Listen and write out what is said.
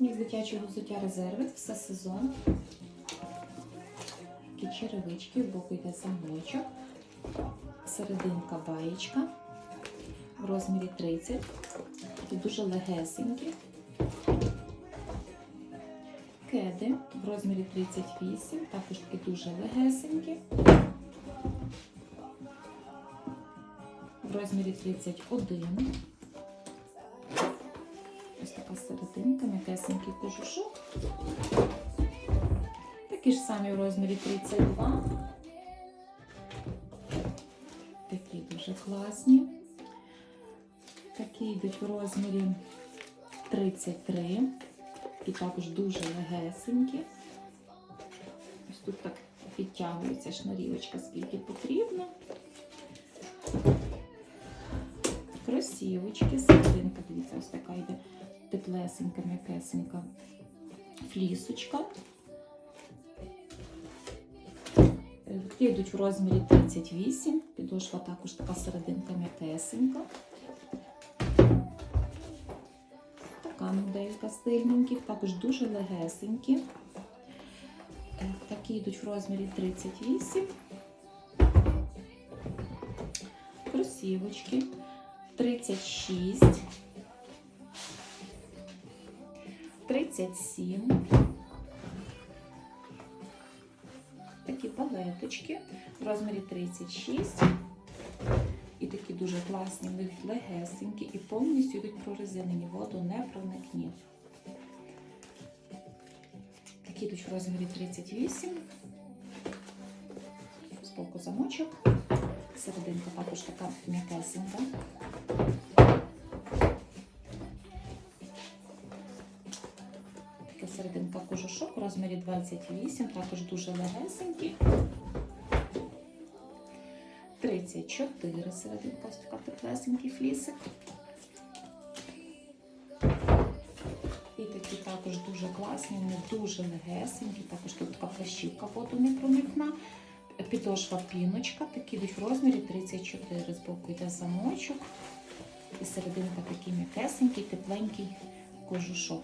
Мікс дитячого взуття резервит, все сезон. Такі черевички, в боку йде замочок. Серединка баєчка в розмірі 30. Такі дуже легесенькі. Кеди в розмірі 38, також такі дуже легесенькі. В розмірі 31. Ось така серединка, м'якесенький кожушок. Такі ж самі в розмірі 32. Такі дуже класні. Такі йдуть в розмірі 33. Такі також дуже легесенькі. Ось тут так підтягується шнурівочка, скільки потрібно. Кросівочки, серединка, дивіться, ось така йде теплесенька, м'якесенька флісочка. Е, Такі йдуть в розмірі 38, підошва також така серединка м'якесенька. Така моделька стильненьких, також дуже легесенькі. Е, Такі йдуть в розмірі 38. Кросівочки 36. 37. Такі палеточки в розмірі 36. І такі дуже класні, легесенькі і повністю йдуть прорезинені, воду не проникне. Такі йдуть в розмірі 38. Збоку замочок. Серединка також така м'якесенька. Така серединка кожушок в розмірі 28, також дуже легесенькі. 34 серединка, ось така теплесенький флісик. І такі також дуже класні, вони дуже легесенькі, також тут така плащівка воду не проникна. Підошва піночка, такі в розмірі 34. З боку йде замочок. І серединка такий м'якесенький, тепленький кожушок.